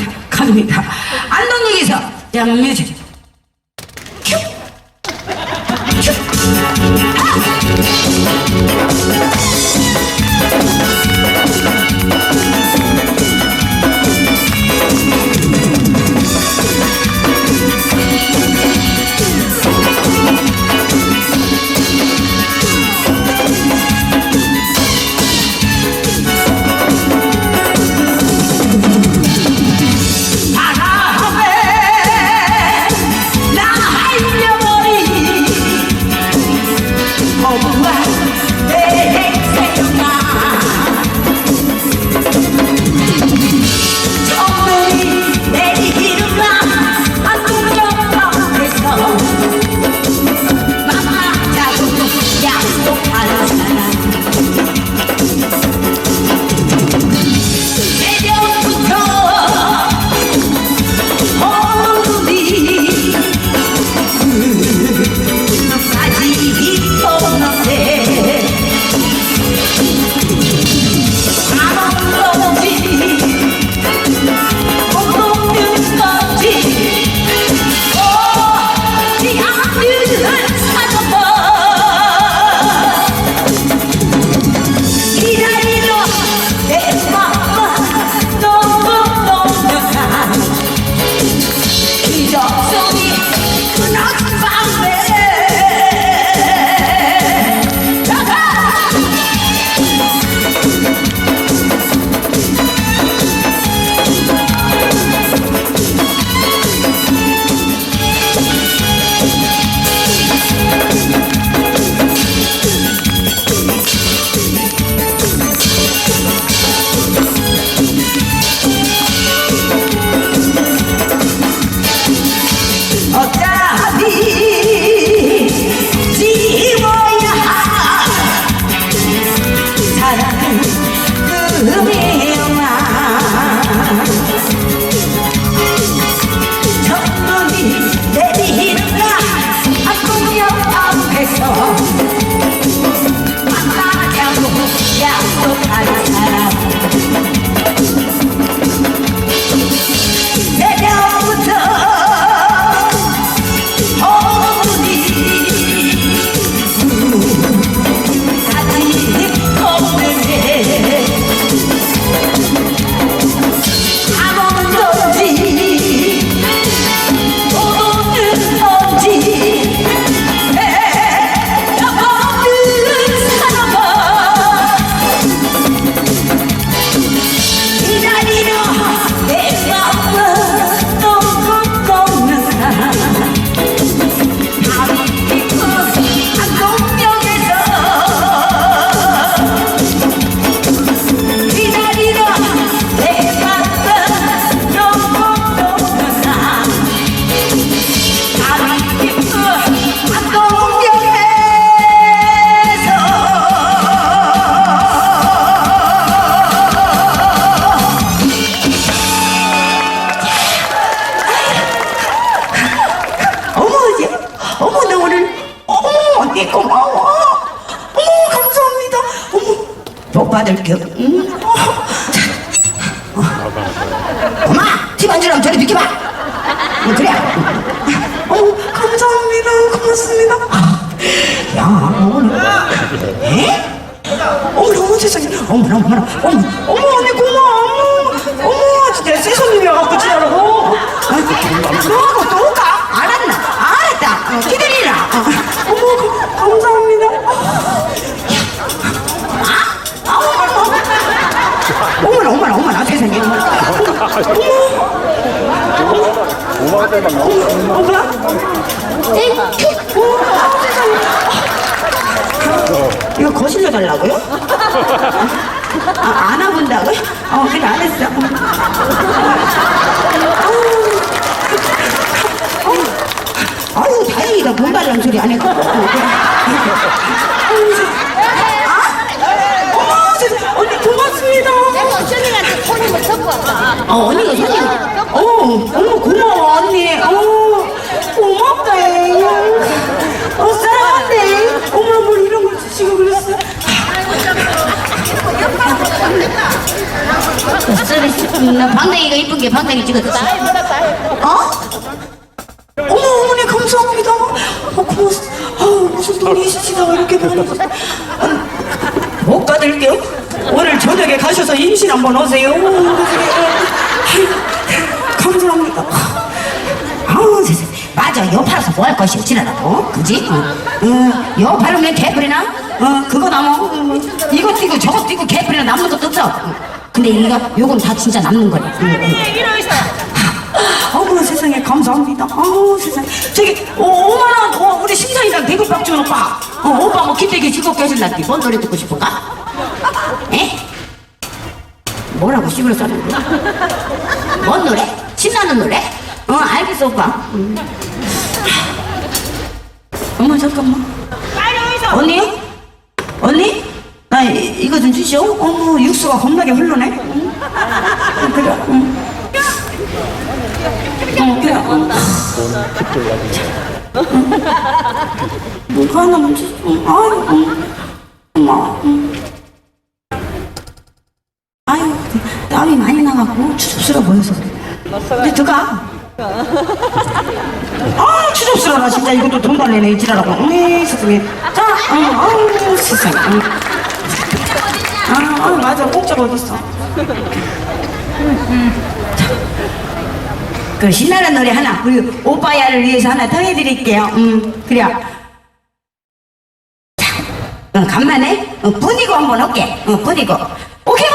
시작합니다. 안동역에서 양뮤직 큐! 큐! 아! 집안주랑 저리 비켜봐. 그래 어, 감사합니다. 고맙습니다. 야 오늘 에? 어, 어머나 세상에. 어머나 어머, 어머 어머 언니 고마워. 어머 진짜 세손님이라 갖고 지나라고. 아이고 또 아, 안 와본다고? 어, 그래, 안 했어. 어. 어. 아유, 다행이다. 분발랑 소리 안 했고. 어, 언니 고맙습니다. 내가 언니한테 손님을 왔다. 어, 언니가 사진. 어, 어머, 고마워, 언니. 나 방댕이가 이쁜 게 방댕이 찍었지. 어? 어머 어머니 감사합니다. 어, 고맙습니다. 아우 무슨 돈이 있으시다가 이렇게 보는 거. 못 받을게요. 오늘 저녁에 가셔서 임신 한번 오세요. 감사합니다. 아우 세상에. 맞아 요 팔아서 뭐 할 것이오 지나라고 그지? 어, 어, 요 팔으면 개뿔이나? 어 그거 어, 이거 뛰고 저거 뛰고 개뿔이나 남는 것도 없어 어, 근데 이거 요건 다 진짜 남는 거네 응, 응. 어머 세상에 감사합니다. 어우 세상에 저기 어, 5만 원 어, 우리 심사위장 대급 박 준 오빠. 어, 오빠 뭐 기대기 즐겁게 하신다니 뭔 노래 듣고 싶은가? 에? 뭐라고 씹을 써는 거야? 뭔 노래? 신나는 노래? 어 알겠어 오빠. 음. 어머 잠깐만. 언니? 좀 주시오. 어머 육수가 겁나게 흐르네. 응? 응, 그래. 응. 어, 그래. 어. 뭐가 하나만 주 응, 아유, 응. 엄마, 응. 아유, 땀이 많이 나갖고 추접스러워 보여서. 근데 들어가. 아, 추접스러워. 진짜 이것도 돈 달래네, 이 지랄하고. 네, 세상에. 자, 어, 아우, 세상에. 응. 아, 아, 맞아. 공짜가 어딨어. 그 신나는 노래 하나 우리 오빠야를 위해서 하나 더 해드릴게요. 음 그래요. 자, 어, 간만에 어, 분이고 한번 올게. 어, 분이고 오케이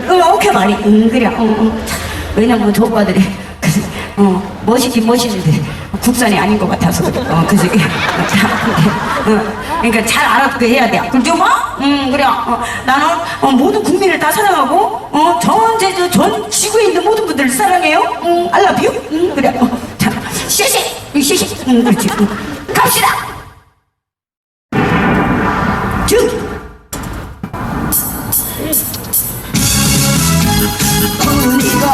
머리. 어, 오케이 머리. 음 그래. 어, 어. 자, 왜냐면 저 오빠들이 그, 어 멋있긴 멋있는데 국산이 아닌 것 같아서 그래. 어 그지. 어, 그러니까 잘 알아듣게 해야 돼. 그죠 뭐? 음 그래. 어, 나는 어, 모든 국민을 다 사랑하고 어, 전 제주 전 지구에 있는 모든 분들을 사랑해요. 음, I love. 음, 그래. 어, 자, 시시, 시시. 음, 그렇지. 음. 갑시다. 쭉. 뿐이고,